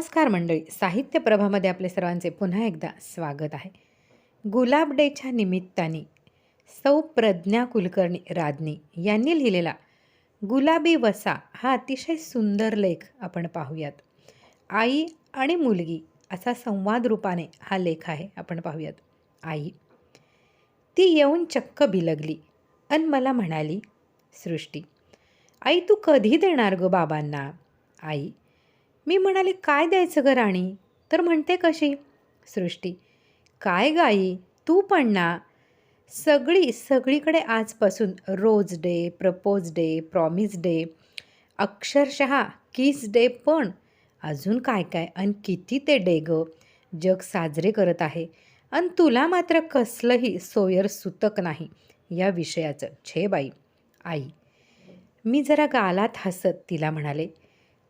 नमस्कार मंडळी साहित्य प्रभामध्ये आपले सर्वांचे पुन्हा एकदा स्वागत आहे. गुलाब डेच्या निमित्ताने सौ प्रज्ञा कुलकर्णी राजनी यांनी लिहिलेला गुलाबी वसा हा अतिशय सुंदर लेख आपण पाहूयात. आई आणि मुलगी असा संवाद रूपाने हा लेख आहे आपण पाहूयात. आई ती येऊन चक्क बिलगली अन मला म्हणाली सृष्टी आई तू कधी देणार ग बाबांना? आई मी म्हणाले काय द्यायचं ग राणी? तर म्हणते कशी सृष्टी काय गाई तू पण ना. सगळी सगळीकडे आजपासून rose day propose day promise day अक्षरशः किस डे पण. अजून काय काय आणि किती ते डे ग. जग साजरे करत आहे. आणि तुला मात्र कसलंही सोयर सुतक नाही या विषयाचं. छे बाई आई. मी जरा गालात हसत तिला म्हणाले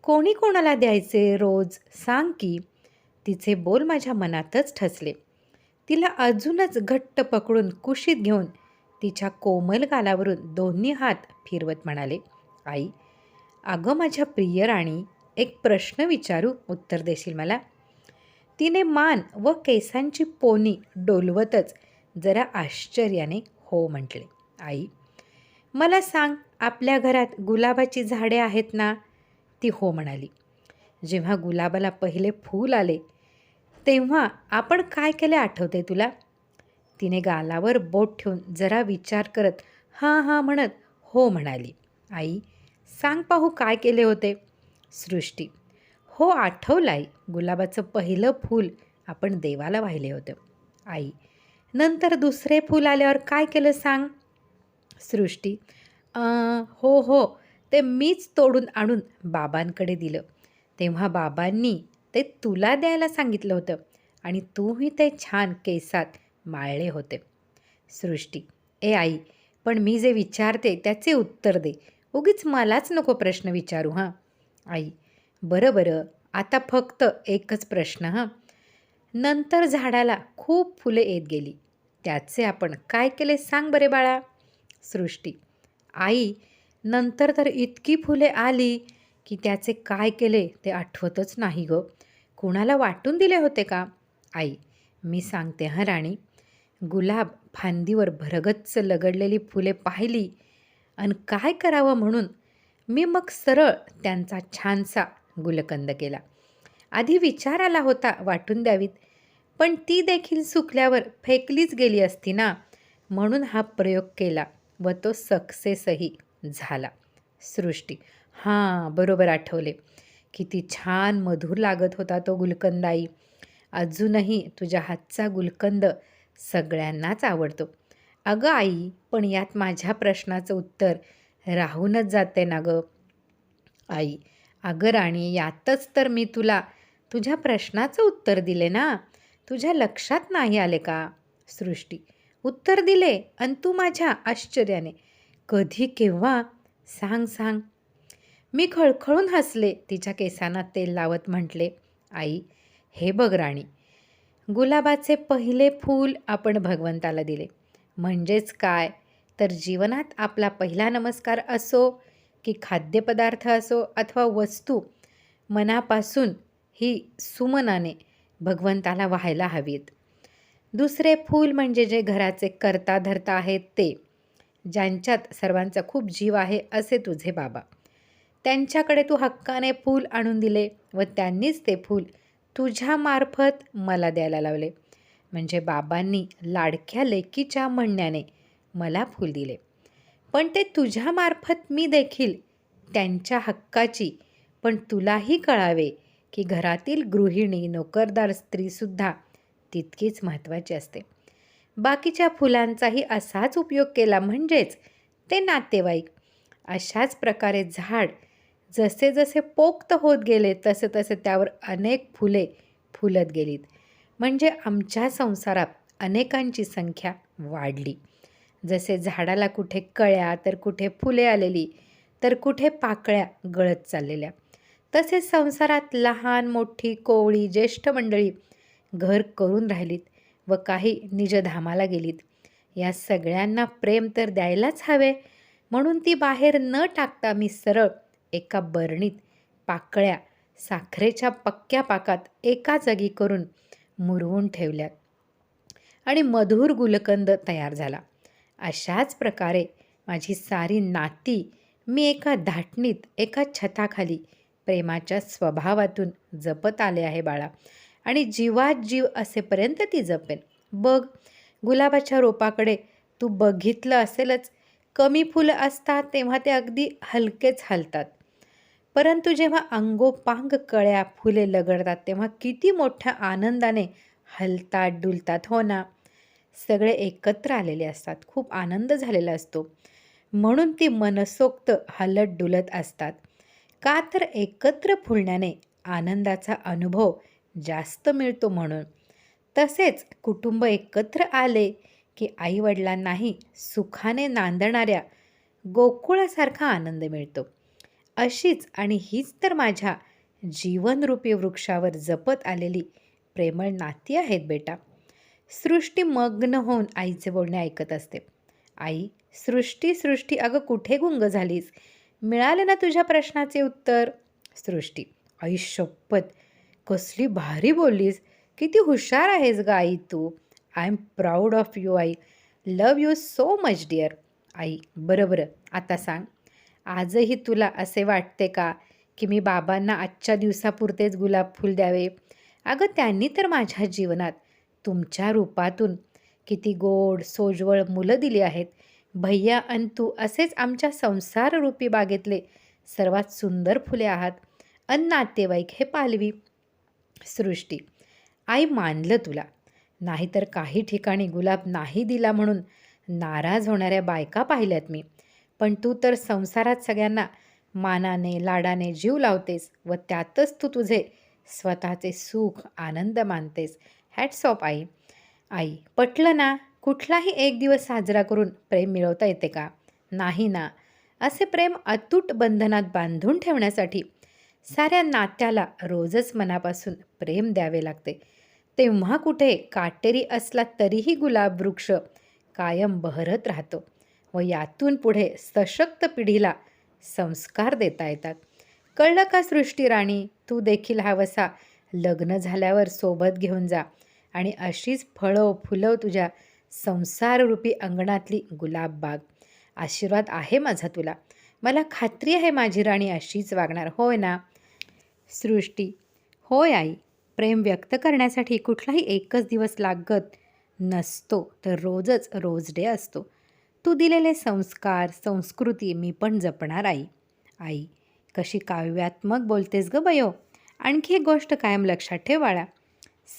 कोणी कोणाला द्यायचे रोज? सांग की. तिचे बोल माझ्या मनातच ठसले. तिला अजूनच घट्ट पकडून कुशीत घेऊन तिच्या कोमल गालावरून दोन्ही हात फिरवत म्हणाले आई अगं माझ्या प्रिय राणी एक प्रश्न विचारू उत्तर देशील मला? तिने मान व केसांची पोनी डोलवतच जरा आश्चर्याने हो म्हटले आई मला सांग आपल्या घरात गुलाबाची झाडे आहेत ना? ती हो म्हणाली. जेव्हा गुलाबाला पहिले फूल आले तेव्हा आपण काय केले आठवते तुला? तिने गालावर बोट ठेवून जरा विचार करत हां हां म्हणत हो म्हणाली. आई सांग पाहू काय केले होते? सृष्टी हो आठवलं आई गुलाबाचं पहिलं फूल आपण देवाला वाहिले होतं. आई नंतर दुसरे फूल आल्यावर काय केलं सांग? सृष्टी हो हो ते मीच तोडून आणून बाबांकडे दिलं. तेव्हा बाबांनी ते तुला द्यायला सांगितलं होतं आणि तूही ते छान केसात माळले होते. सृष्टी ए आई पण मी जे विचारते त्याचे उत्तर दे. उगीच मलाच नको प्रश्न विचारू हां? आई बरं बरं. आता फक्त एकच प्रश्न हां? नंतर झाडाला खूप फुले येत गेली. त्याचे आपण काय केले सांग बरे बाळा. सृष्टी आई नंतर तर इतकी फुले आली की त्याचे काय केले ते आठवतच नाही ग. कुणाला वाटून दिले होते का? आई मी सांगते हं राणी. गुलाब फांदीवर भरगच्च लगडलेली फुले पाहिली आणि काय करावं म्हणून मी मग सरळ त्यांचा छानसा गुलकंद केला. आधी विचार आला होता वाटून द्यावीत पण ती देखील सुकल्यावर फेकलीच गेली असती ना? म्हणून हा प्रयोग केला व तो सक्सेसही. झाला. सृष्टी. हां बरोबर आठवले. किती छान मधुर लागत होता तो गुलकंदाई. अजूनही तुझ्या हातचा गुलकंद सगळ्यांनाच आवडतो. अगं आई पण यात माझ्या प्रश्नाचं उत्तर राहूनच जाते ना गं. आई अगं राणी यातच तर मी तुला तुझ्या प्रश्नाचं उत्तर दिले ना? तुझ्या लक्षात नाही आले का? सृष्टी. उत्तर दिले आणि तू माझ्या आश्चर्याने. कधी केव्हा? सांग सांग. मी खळखळून हसले. तिच्या केसांना तेल लावत म्हटले आई हे बघ राणी. गुलाबाचे पहिले फूल आपण भगवंताला दिले. म्हणजेच काय? तर जीवनात आपला पहिला नमस्कार असो की खाद्यपदार्थ असो अथवा वस्तू मनापासून ही सुमनाने भगवंताला व्हायला हवीत. दुसरे फूल म्हणजे जे घराचे करता धरता आहेत ते. ज्यांच्यात सर्वांचा खूप जीव आहे असे तुझे बाबा. त्यांच्याकडे तू हक्काने फूल आणून दिले व त्यांनीच ते फूल तुझ्यामार्फत मला द्यायला लावले. म्हणजे बाबांनी लाडक्या लेकीच्या म्हणण्याने मला फूल दिले. पण ते तुझ्यामार्फत मी देखील त्यांच्या हक्काची पण तुलाही कळावे की घरातील गृहिणी नोकरदार स्त्रीसुद्धा तितकीच महत्त्वाची असते. बाकीच्या फुलांचाही असाच उपयोग केला म्हणजेच ते नातेवाईक. अशाच प्रकारे झाड जसे जसे पोक्त होत गेले तसे तसे त्यावर अनेक फुले फुलत गेलीत. म्हणजे आमच्या संसारात अनेकांची संख्या वाढली. जसे झाडाला कुठे कळ्या तर कुठे फुले आलेली तर कुठे पाकळ्या गळत चाललेल्या. तसेच संसारात लहान मोठी कोवळी ज्येष्ठ मंडळी घर करून राहिलीत. व काही निजधामाला गेलीत. या सगळ्यांना प्रेम तर द्यायलाच हवे. म्हणून ती बाहेर न टाकता मी सरळ एका बरणीत पाकळ्या साखरेच्या पक्क्या पाकात एका जागी करून मुरवून ठेवल्यात आणि मधुर गुलकंद तयार झाला. अशाच प्रकारे माझी सारी नाती मी एका धाटणीत एका छताखाली प्रेमाच्या स्वभावातून जपत आले आहे बाळा. आणि जीवात जीव असेपर्यंत ती जपेन. बघ गुलाबाच्या रोपाकडे तू बघितलं असेलच. कमी फुलं असतात तेव्हा ते अगदी हलकेच हलतात. परंतु जेव्हा अंगोपांग कळ्या फुले लगडतात तेव्हा किती मोठ्या आनंदाने हलतात डुलतात हो ना? सगळे एकत्र आलेले असतात. खूप आनंद झालेला असतो. म्हणून ती मनसोक्त हलत डुलत असतात. का तर एकत्र फुलण्याने आनंदाचा अनुभव जास्त मिळतो म्हणून. तसेच कुटुंब एकत्र आले की आईवडिलांनाही सुखाने नांदणाऱ्या गोकुळासारखा आनंद मिळतो. अशीच आणि हीच तर माझ्या जीवनरूपी वृक्षावर जपत आलेली प्रेमळ नाती आहेत बेटा. सृष्टी मग्न होऊन आईचे बोलणे ऐकत असते. आई सृष्टी सृष्टी अगं कुठे गुंग झालीस? मिळाले ना तुझ्या प्रश्नाचे उत्तर? सृष्टी आई शपथ कसली भारी बोललीस. किती हुशार आहेस ग आई तू. I am proud of you I. Love you so much dear आई बरं बरं. आता सांग. आजही तुला असे वाटते का की मी बाबांना आजच्या दिवसापुरतेच गुलाब फुल द्यावे? अगं त्यांनी तर माझ्या जीवनात तुमच्या रूपातून किती गोड सोजवळ मुलं दिली आहेत. भैया अन तू असेच आमच्या संसाररूपी बागेतले सर्वात सुंदर फुले आहात. अन नातेवाईक हे पालवी. सृष्टी. आई मानलं तुला. नाहीतर काही ठिकाणी गुलाब नाही दिला म्हणून नाराज होणाऱ्या बायका पाहिल्यात मी. पण तू तर संसारात सगळ्यांना मानाने लाडाने जीव लावतेस व त्यातच तू तुझे स्वतःचे सुख आनंद मानतेस. हॅट्स ऑफ आई. आई पटलं ना? कुठलाही एक दिवस साजरा करून प्रेम मिळवता येते का? नाही ना. असे प्रेम अतूट बंधनात बांधून ठेवण्यासाठी साऱ्या नात्याला रोजच मनापासून प्रेम द्यावे लागते. तेव्हा कुठे काटेरी असला तरीही गुलाब वृक्ष कायम बहरत राहतो व यातून पुढे सशक्त पिढीला संस्कार देता येतात. कळलं का सृष्टी राणी? तू देखील हवसा लग्न झाल्यावर सोबत घेऊन जा आणि अशीच फळं फुलं तुझ्या संसाररूपी अंगणातली गुलाब बाग. आशीर्वाद आहे माझा तुला. मला खात्री आहे माझी राणी अशीच वागणार. होय ना? सृष्टी. होय आई प्रेम व्यक्त करण्यासाठी कुठलाही एकच दिवस लागत नसतो तर रोजच रोज डे असतो. तू दिलेले संस्कार संस्कृती मी पण जपणार आई. आई कशी काव्यात्मक बोलतेस ग बयो. आणखी एक गोष्ट कायम लक्षात ठेवाळा.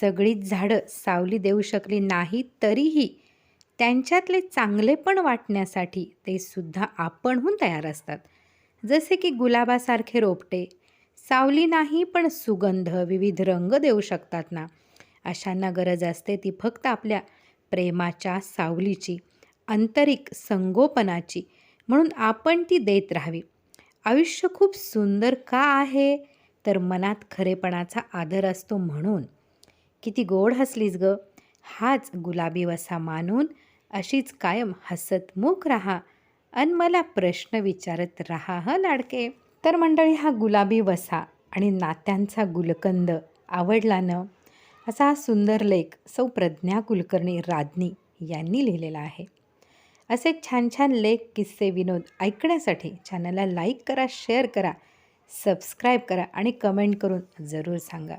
सगळीच झाडं सावली देऊ शकली नाही तरीही त्यांच्यातले चांगलेपण वाटण्यासाठी ते सुद्धा आपणहून तयार असतात. जसे की गुलाबासारखे रोपटे सावली नाही पण सुगंध विविध रंग देऊ शकतात ना? अशांना गरज असते ती फक्त आपल्या प्रेमाच्या सावलीची आंतरिक संगोपनाची. म्हणून आपण ती देत राहावी. आयुष्य खूप सुंदर का आहे? तर मनात खरेपणाचा आदर असतो म्हणून. किती गोड हसलीस ग. हाच गुलाबी वसा मानून अशीच कायम हसतमुख राहा. अन मला प्रश्न विचारत राहा ह लाडके? तर मंडळी हा गुलाबी वसा आणि नात्यांचा गुलकंद आवडला न? असा हा सुंदर लेख सौ प्रज्ञा कुलकर्णी राजनी यांनी लिहिलेला आहे. असे छान छान लेख किस्से विनोद ऐकण्यासाठी चॅनलला लाईक करा शेअर करा सबस्क्राईब करा आणि कमेंट करून जरूर सांगा.